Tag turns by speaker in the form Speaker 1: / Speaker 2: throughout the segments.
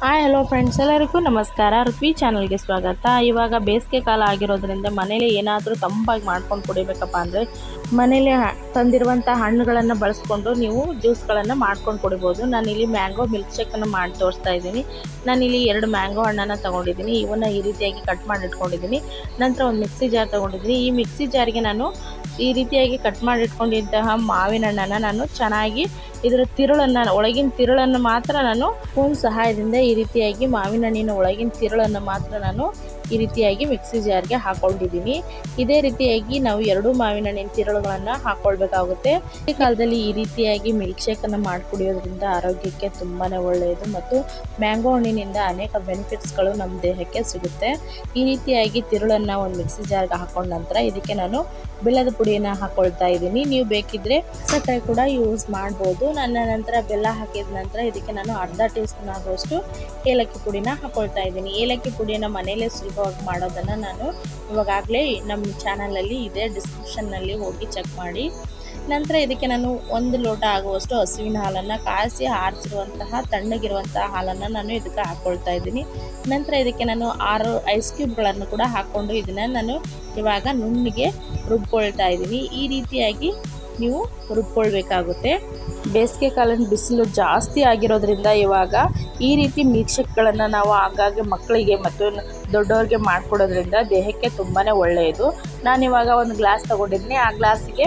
Speaker 1: Hi hello friends ಎಲ್ಲರಿಗೂ ನಮಸ್ಕಾರ. ಋತ್ವಿ ಚಾನಲ್ಗೆ ಸ್ವಾಗತ. ಇವಾಗ ಬೇಸಿಗೆ ಕಾಲ ಆಗಿರೋದ್ರಿಂದ ಮನೇಲಿ ಏನಾದರೂ ತಂಪಾಗಿ ಮಾಡ್ಕೊಂಡು ಕುಡಿಬೇಕಪ್ಪ ಅಂದರೆ ಮನೇಲಿ ತಂದಿರುವಂಥ ಹಣ್ಣುಗಳನ್ನು ಬಳಸ್ಕೊಂಡು ನೀವು ಜ್ಯೂಸ್ಗಳನ್ನು ಮಾಡ್ಕೊಂಡು ಕುಡಿಬೋದು. ನಾನಿಲ್ಲಿ ಮ್ಯಾಂಗೋ ಮಿಲ್ಕ್ ಶೇಕನ್ನು ಮಾಡಿ ತೋರಿಸ್ತಾ ಇದ್ದೀನಿ. ನಾನಿಲ್ಲಿ ಎರಡು ಮ್ಯಾಂಗೋ ಹಣ್ಣನ್ನು ತೊಗೊಂಡಿದ್ದೀನಿ. ಇವನ್ನ ಈ ರೀತಿಯಾಗಿ ಕಟ್ ಮಾಡಿ ಇಟ್ಕೊಂಡಿದ್ದೀನಿ. ನಂತರ ಒಂದು ಮಿಕ್ಸಿ ಜಾರ್ ತೊಗೊಂಡಿದ್ದೀನಿ. ಈ ಮಿಕ್ಸಿ ಜಾರಿಗೆ ನಾನು ಈ ರೀತಿಯಾಗಿ ಕಟ್ ಮಾಡಿ ಇಟ್ಕೊಂಡಿದ್ದಂತಹ ಮಾವಿನ ಹಣ್ಣನ್ನು ನಾನು ಚೆನ್ನಾಗಿ ಇದರ ತಿರುಳನ್ನು, ಒಳಗಿನ ತಿರುಳನ್ನು ಮಾತ್ರ ನಾನು ಸ್ಪೂನ್ ಸಹಾಯದಿಂದ ಈ ರೀತಿಯಾಗಿ ಮಾವಿನ ಹಣ್ಣಿನ ಒಳಗಿನ ತಿರುಳನ್ನು ಮಾತ್ರ ನಾನು ಈ ರೀತಿಯಾಗಿ ಮಿಕ್ಸಿ ಜಾರ್ಗೆ ಹಾಕೊಂಡಿದ್ದೀನಿ ಇದೇ ರೀತಿಯಾಗಿ ನಾವು ಎರಡು ಮಾವಿನ ಹಣ್ಣಿನ ತಿರುಳುಗಳನ್ನು ಹಾಕೊಳ್ಬೇಕಾಗುತ್ತೆ. ಈ ಕಾಲದಲ್ಲಿ ಈ ರೀತಿಯಾಗಿ ಮಿಲ್ಕ್ ಶೇಕನ್ನು ಮಾಡಿ ಕುಡಿಯೋದ್ರಿಂದ ಆರೋಗ್ಯಕ್ಕೆ ತುಂಬಾ ಒಳ್ಳೆಯದು ಮತ್ತು ಮ್ಯಾಂಗೋ ಹಣ್ಣಿನಿಂದ ಅನೇಕ ಬೆನಿಫಿಟ್ಸ್ಗಳು ನಮ್ಮ ದೇಹಕ್ಕೆ ಸಿಗುತ್ತೆ. ಈ ರೀತಿಯಾಗಿ ತಿರುಳನ್ನು ಒಂದು ಮಿಕ್ಸಿ ಜಾರ್ಗೆ ಹಾಕೊಂಡ ನಂತರ ಇದಕ್ಕೆ ನಾನು ಬೆಲ್ಲದ ಪುಡಿಯನ್ನು ಹಾಕೊಳ್ತಾ ಇದ್ದೀನಿ. ನೀವು ಬೇಕಿದ್ರೆ ಸಕ್ಕರೆ ಕೂಡ ಯೂಸ್ ಮಾಡ್ಬೋದು. ನನ್ನ ನಂತರ ಬೆಲ್ಲ ಹಾಕಿದ ನಂತರ ಇದಕ್ಕೆ ನಾನು ಅರ್ಧ ಟೀ ಸ್ಪೂನ್ ಆಗುವಷ್ಟು ಏಲಕ್ಕಿ ಪುಡಿನ ಹಾಕೊಳ್ತಾ ಇದ್ದೀನಿ. ಏಲಕ್ಕಿ ಪುಡಿನ ಮನೇಲೇ ಸುಲಭವಾಗಿ ಮಾಡೋದನ್ನು ನಾನು ಇವಾಗಲೇ ನಮ್ಮ ಚಾನಲಲ್ಲಿ ಇದೆ. ಡಿಸ್ಕ್ರಿಪ್ಷನ್ನಲ್ಲಿ ಹೋಗಿ ಚೆಕ್ ಮಾಡಿ. ನಂತರ ಇದಕ್ಕೆ ನಾನು ಒಂದು ಲೋಟ ಆಗುವಷ್ಟು ಹಸುವಿನ ಹಾಲನ್ನು ಕಾಯಿಸಿ ಆರಿಸಿರುವಂತಹ ತಣ್ಣಗಿರುವಂತಹ ಹಾಲನ್ನು ನಾನು ಇದಕ್ಕೆ ಹಾಕ್ಕೊಳ್ತಾ ಇದ್ದೀನಿ. ನಂತರ ಇದಕ್ಕೆ ನಾನು ಆರು ಐಸ್ ಕ್ಯೂಬ್ಗಳನ್ನು ಕೂಡ ಹಾಕ್ಕೊಂಡು ಇದನ್ನು ನಾನು ಇವಾಗ ನುಣ್ಣಿಗೆ ರುಬ್ಕೊಳ್ತಾ ಇದ್ದೀನಿ. ಈ ರೀತಿಯಾಗಿ ನೀವು ರುಬ್ಕೊಳ್ಬೇಕಾಗುತ್ತೆ. ಬೇಸಿಗೆ ಕಾಲದ ಬಿಸಿಲು ಜಾಸ್ತಿ ಆಗಿರೋದ್ರಿಂದ ಇವಾಗ ಈ ರೀತಿ ಮಿಲ್ಕ್ ಶೇಕ್ಗಳನ್ನು ನಾವು ಆಗಾಗ್ಗೆ ಮಕ್ಕಳಿಗೆ ಮತ್ತು ದೊಡ್ಡವ್ರಿಗೆ ಮಾಡಿಕೊಡೋದ್ರಿಂದ ದೇಹಕ್ಕೆ ತುಂಬಾ ಒಳ್ಳೆಯದು. ನಾನಿವಾಗ ಒಂದು ಗ್ಲಾಸ್ ತೊಗೊಂಡಿದ್ದೀನಿ ಆ ಗ್ಲಾಸಿಗೆ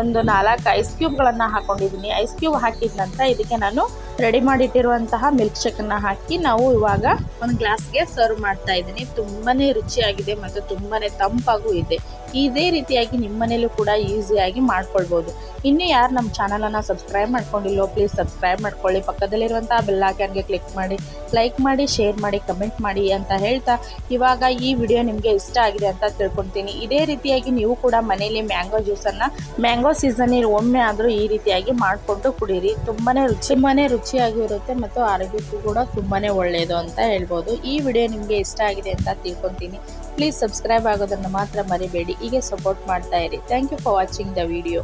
Speaker 1: ಒಂದು ನಾಲ್ಕು ಐಸ್ ಕ್ಯೂಬ್ಗಳನ್ನು ಹಾಕ್ಕೊಂಡಿದ್ದೀನಿ ಐಸ್ ಕ್ಯೂಬ್ ಹಾಕಿದ ನಂತರ ಇದಕ್ಕೆ ನಾನು ರೆಡಿ ಮಾಡಿಟ್ಟಿರುವಂತಹ ಮಿಲ್ಕ್ ಶೇಕನ್ನು ಹಾಕಿ ನಾವು ಇವಾಗ ಒಂದು ಗ್ಲಾಸ್ಗೆ ಸರ್ವ್ ಮಾಡ್ತಾ ಇದ್ದೀನಿ. ತುಂಬಾ ರುಚಿಯಾಗಿದೆ ಮತ್ತು ತುಂಬಾ ತಂಪಾಗೂ ಇದೆ. ಇದೇ ರೀತಿಯಾಗಿ ನಿಮ್ಮ ಮನೇಲೂ ಕೂಡ ಈಸಿಯಾಗಿ ಮಾಡ್ಕೊಳ್ಬೋದು. ಇನ್ನು ಯಾರು ನಮ್ಮ ಚಾನಲನ್ನು ಸಬ್ಸ್ಕ್ರೈಬ್ ಮಾಡ್ಕೊಂಡಿಲ್ಲೋ ಪ್ಲೀಸ್ ಸಬ್ಸ್ಕ್ರೈಬ್ ಮಾಡ್ಕೊಳ್ಳಿ. ಪಕ್ಕದಲ್ಲಿರುವಂಥ ಬೆಲ್ ಐಕಾನ್ಗೆ ಕ್ಲಿಕ್ ಮಾಡಿ ಲೈಕ್ ಮಾಡಿ ಶೇರ್ ಮಾಡಿ ಕಮೆಂಟ್ ಮಾಡಿ ಅಂತ ಹೇಳ್ತಾ ಇವಾಗ ಈ ವಿಡಿಯೋ ನಿಮಗೆ ಇಷ್ಟ ಆಗಿದೆ ಅಂತ ತಿಳ್ಕೊತೀನಿ ಇದೇ ರೀತಿಯಾಗಿ ನೀವು ಕೂಡ ಮನೇಲಿ ಮ್ಯಾಂಗೋ ಜ್ಯೂಸನ್ನು ಮ್ಯಾಂಗೋ ಸೀಸನಲ್ಲಿ ಒಮ್ಮೆ ಆದರೂ ಈ ರೀತಿಯಾಗಿ ಮಾಡಿಕೊಂಡು ಕುಡೀರಿ. ತುಂಬಾ ರುಚಿ ತುಂಬಾ ರುಚಿಯಾಗಿರುತ್ತೆ ಮತ್ತು ಆರೋಗ್ಯಕ್ಕೂ ಕೂಡ ತುಂಬಾ ಒಳ್ಳೆಯದು ಅಂತ ಹೇಳ್ಬೋದು. ಈ ವಿಡಿಯೋ ನಿಮಗೆ ಇಷ್ಟ ಆಗಿದೆ ಅಂತ ತಿಳ್ಕೊತೀನಿ. ಪ್ಲೀಸ್ ಸಬ್ಸ್ಕ್ರೈಬ್ ಆಗೋದನ್ನು ಮಾತ್ರ ಮರಿಬೇಡಿ. ಹೀಗೆ ಸಪೋರ್ಟ್ ಮಾಡ್ತಾ ಇರಿ. Thank you for watching the video